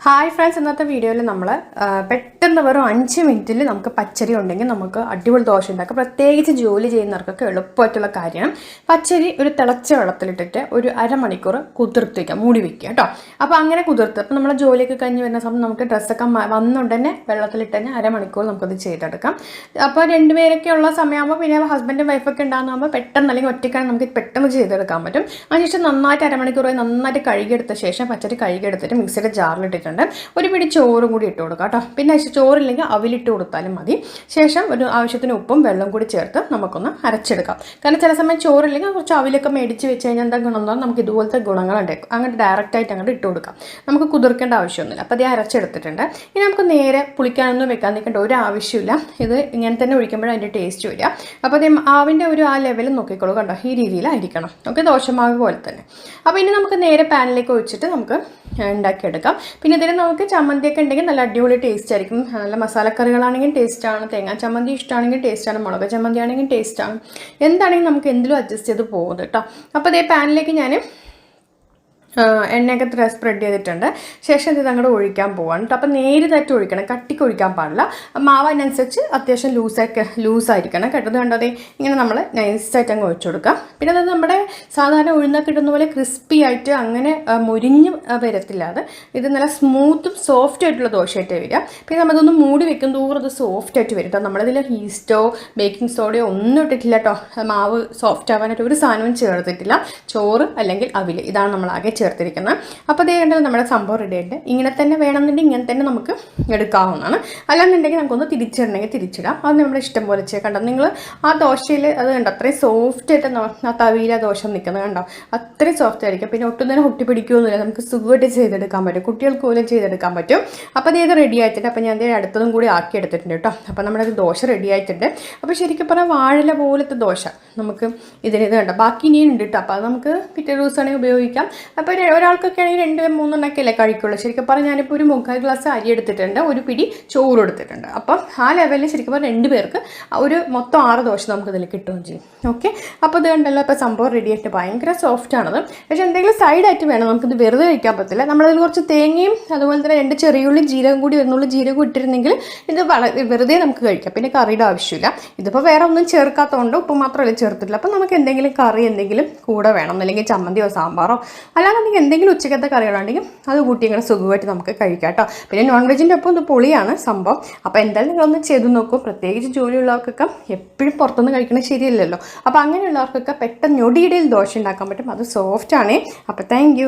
Hi friends ഇന്നത്തെ വീഡിയോയിൽ നമ്മൾ പെട്ടെന്ന് വെറും അഞ്ച് മിനിറ്റിൽ നമുക്ക് പച്ചരി ഉണ്ടെങ്കിൽ നമുക്ക് അടിപൊളി ദോശ ഉണ്ടാക്കാം. പ്രത്യേകിച്ച് ജോലി ചെയ്യുന്നവർക്കൊക്കെ എളുപ്പമായിട്ടുള്ള കാര്യമാണ് പച്ചരി ഒരു തിളച്ച വെള്ളത്തിലിട്ടിട്ട് ഒരു അരമണിക്കൂർ കുതിർത്ത് വയ്ക്കാം മൂടി വയ്ക്കുക കേട്ടോ. അപ്പോൾ അങ്ങനെ കുതിർത്ത് അപ്പോൾ നമ്മൾ ജോലിയൊക്കെ കഴിഞ്ഞ് വരുന്ന സമയം നമുക്ക് ഡ്രസ്സൊക്കെ വന്നുകൊണ്ട് തന്നെ വെള്ളത്തിലിട്ട് തന്നെ അരമണിക്കൂർ നമുക്കത് ചെയ്തെടുക്കാം. അപ്പോൾ രണ്ടുപേരൊക്കെ ഉള്ള സമയമാകുമ്പോൾ പിന്നെ ഹസ്ബൻഡും വൈഫൊക്കെ ഉണ്ടാകുമ്പോൾ പെട്ടെന്ന് അല്ലെങ്കിൽ ഒറ്റയ്ക്കാണ് നമുക്ക് പെട്ടെന്ന് ചെയ്തെടുക്കാൻ പറ്റും. അതിനുശേഷം നന്നായിട്ട് അരമണിക്കൂർ നന്നായിട്ട് കഴുകിയെടുത്ത ശേഷം പച്ചരി കഴുകിയെടുത്തിട്ട് മിക്സിയുടെ ജാറിലിട്ടിട്ടുണ്ട് ഒരു പിടി ചോറും കൂടി ഇട്ട് കൊടുക്കുക കേട്ടോ. പിന്നെ ചോറില്ലെങ്കിൽ അവിലിട്ട് കൊടുത്താലും മതി. ശേഷം ഒരു ആവശ്യത്തിന് ഉപ്പും വെള്ളം കൂടി ചേർത്ത് നമുക്കൊന്ന് അരച്ചെടുക്കാം. കാരണം ചില സമയം ചോറില്ലെങ്കിൽ കുറച്ച് അവിലൊക്കെ മേടിച്ച് വെച്ച് കഴിഞ്ഞാൽ എന്താ ഗുണം എന്ന് നമുക്ക് ഇതുപോലത്തെ ഗുണങ്ങളുണ്ട് അങ്ങോട്ട് ഡയറക്റ്റ് ആയിട്ട് അങ്ങോട്ട് ഇട്ട് കൊടുക്കാം. നമുക്ക് കുതിർക്കേണ്ട ആവശ്യമൊന്നുമില്ല. അപ്പോൾ അത് അരച്ചെടുത്തിട്ടുണ്ട്. ഇനി നമുക്ക് നേരെ പുളിക്കാനൊന്നും വെക്കാൻ നിൽക്കേണ്ട ഒരു ആവശ്യമില്ല. ഇത് ഇങ്ങനെ തന്നെ ഒഴിക്കുമ്പോഴും അതിന്റെ ടേസ്റ്റ് വരിക. അപ്പോൾ അതേ ആവിന്റെ ഒരു ആ ലെവൽ നോക്കിക്കോളൂ കണ്ടോ. ഈ രീതിയിലായിരിക്കണം. ഓക്കെ ദോശമാവ് പോലെ തന്നെ. അപ്പോൾ ഇനി നമുക്ക് നേരെ പാനിലേക്ക് ഒഴിച്ചിട്ട് നമുക്ക് ഉണ്ടാക്കിയെടുക്കാം. പിന്നെ ഇതിന് നമുക്ക് ചമ്മന്തിയൊക്കെ ഉണ്ടെങ്കിൽ നല്ല അടിപൊളി ടേസ്റ്റ് ആയിരിക്കും. നല്ല മസാലക്കറികളാണെങ്കിൽ ടേസ്റ്റാണ് തേങ്ങാ ചമ്മന്തി ഇഷ്ടമാണെങ്കിൽ ടേസ്റ്റാണ് മുളക് ചമ്മന്തി ആണെങ്കിൽ ടേസ്റ്റാണ് എന്താണെങ്കിലും നമുക്ക് എന്തിലും അഡ്ജസ്റ്റ് ചെയ്ത് പോകുന്നത് കേട്ടോ അപ്പോൾ അതേ പാനിലേക്ക് ഞാൻ എണ്ണയൊക്കെ ഇത്ര സ്പ്രെഡ് ചെയ്തിട്ടുണ്ട്. ശേഷം ഇത് അങ്ങോട്ട് ഒഴിക്കാൻ പോവാണ് കേട്ടോ നേരെ നേരിതായിട്ട് ഒഴിക്കണം കട്ടിക്ക് ഒഴിക്കാൻ പാടില്ല. മാവ് അത്യാവശ്യം ലൂസൊക്കെ ലൂസായിരിക്കണം കേട്ടത് കണ്ടത് ഇങ്ങനെ നമ്മൾ നൈസായിട്ട് അങ്ങ് ഒഴിച്ചു കൊടുക്കാം. പിന്നെ അത് നമ്മുടെ സാധാരണ ഉഴുന്നൊക്കെ ഇടുന്ന പോലെ ക്രിസ്പി ആയിട്ട് അങ്ങനെ മുരിഞ്ഞ് വരത്തില്ല അത്. ഇത് നല്ല സ്മൂത്തും സോഫ്റ്റ് ആയിട്ടുള്ള ദോശയായിട്ട് വരിക. പിന്നെ നമ്മളതൊന്ന് മൂടി വെക്കും തോറും അത് സോഫ്റ്റ് ആയിട്ട് വരും കേട്ടോ നമ്മളിതിൽ ഹീസ്റ്റോ ബേക്കിംഗ് സോഡയോ ഒന്നും ഇട്ടിട്ടില്ല കേട്ടോ മാവ് സോഫ്റ്റ് ആവാനായിട്ട് ഒരു സാധനവും ചേർത്തിട്ടില്ല. ചോറ് അല്ലെങ്കിൽ അവിൽ ഇതാണ് നമ്മളാകെ ചേർത്തിരിക്കുന്നത്. അപ്പോൾ അത് കണ്ടത് നമ്മുടെ സംഭവം റെഡി ആയിട്ട്. ഇങ്ങനെ തന്നെ വേണമെന്നുണ്ടെങ്കിൽ ഇങ്ങനെ തന്നെ നമുക്ക് എടുക്കാവുന്നതാണ്. അല്ലാന്നുണ്ടെങ്കിൽ നമുക്കൊന്ന് തിരിച്ചിടണമെങ്കിൽ തിരിച്ചിടാം. അത് നമ്മുടെ ഇഷ്ടം പോലെ ചെയ്യാം കണ്ടോ. നിങ്ങൾ ആ ദോശയിൽ അത് കണ്ടോ അത്രയും സോഫ്റ്റ് ആയിട്ട് ആ തവിയില ദോശ നിൽക്കുന്നത് കണ്ടോ. അത്രയും സോഫ്റ്റ് ആയിരിക്കും. പിന്നെ ഒട്ടും തന്നെ ഒട്ടി പിടിക്കുകയൊന്നുമില്ല നമുക്ക് സുഖമായിട്ട് ചെയ്തെടുക്കാൻ പറ്റും. കുട്ടികൾക്ക് പോലും ചെയ്തെടുക്കാൻ പറ്റും. അപ്പോൾ അത് റെഡി ആയിട്ടുണ്ട്. അപ്പോൾ ഞാൻ അതിന്റെ അടുത്തതും കൂടി ആക്കി എടുത്തിട്ടുണ്ട് കേട്ടോ. അപ്പോൾ നമ്മുടെ ദോശ റെഡി ആയിട്ടുണ്ട്. അപ്പോൾ ശരിക്കും പറഞ്ഞാൽ വാഴല പോലത്തെ ദോശ നമുക്ക് ഇതിന് ഇത് കണ്ടോ. ബാക്കി ഇനിയും ഉണ്ട് കേട്ടോ. അപ്പോൾ അത് നമുക്ക് പിറ്റേ ദിവസമാണെങ്കിൽ ഉപയോഗിക്കാം. ഒരാൾക്കൊക്കെ ആണെങ്കിൽ രണ്ട് മൂന്നെണ്ണൊക്കെ അല്ലേ കഴിക്കുള്ളൂ. ശരിക്കും പറഞ്ഞാൽ ഞാനിപ്പോൾ ഒരു മുക്കാൽ ഗ്ലാസ് അരി എടുത്തിട്ടുണ്ട് ഒരു പിടി ചോറ് എടുത്തിട്ടുണ്ട് അപ്പം ആ ലെവലിൽ ശരിക്കും പറഞ്ഞാൽ രണ്ട് പേർക്ക് ഒരു മൊത്തം ആറ് ദോശ നമുക്ക് ഇതിൽ കിട്ടുകയും ചെയ്യും. ഓക്കെ അപ്പോൾ ഇത് കണ്ടല്ലോ ഇപ്പോൾ സംഭവം റെഡി ആയിട്ട് ഭയങ്കര സോഫ്റ്റ് ആണത്. പക്ഷേ എന്തെങ്കിലും സൈഡ് സൈഡായിട്ട് വേണം നമുക്കിത് വെറുതെ കഴിക്കാൻ പറ്റില്ല. നമ്മളതിൽ കുറച്ച് തേങ്ങയും അതുപോലെ തന്നെ രണ്ട് ചെറിയുള്ളി ജീരകം കൂടി വരുന്നുള്ള ജീരകം ഇട്ടിരുന്നെങ്കിൽ ഇത് വളരെ വെറുതെ നമുക്ക് കഴിക്കാം. പിന്നെ കറിയുടെ ആവശ്യമില്ല. ഇതിപ്പോൾ വേറെ ഒന്നും ചേർക്കാത്തതുകൊണ്ട് ഉപ്പ് മാത്രമല്ല ചേർത്തിട്ടില്ല അപ്പോൾ നമുക്ക് എന്തെങ്കിലും കറി എന്തെങ്കിലും കൂടെ വേണം. അല്ലെങ്കിൽ ചമ്മന്തിയോ സാമ്പാറോ. അല്ലാന്നുണ്ടെങ്കിൽ എന്തെങ്കിലും ഉച്ചക്കത്തെ കറികളുണ്ടെങ്കിൽ അത് കൂട്ടി ഇങ്ങനെ സുഖമായിട്ട് നമുക്ക് കഴിക്കാം കേട്ടോ. പിന്നെ നോൺ വെജിന്റെ ഒപ്പം ഒന്ന് പൊളിയാണ് സംഭവം. അപ്പോൾ എന്തായാലും നിങ്ങളൊന്ന് ചെയ്ത് നോക്കും. പ്രത്യേകിച്ച് ജോലിയുള്ളവർക്കൊക്കെ എപ്പോഴും പുറത്തുനിന്ന് കഴിക്കണത് ശരിയല്ലല്ലോ. അപ്പോൾ അങ്ങനെയുള്ളവർക്കൊക്കെ പെട്ടെന്ന് ഞൊടിയിടയിൽ ദോശ ഉണ്ടാക്കാൻ പറ്റും. അത് സോഫ്റ്റ് ആണ്. അപ്പോൾ താങ്ക്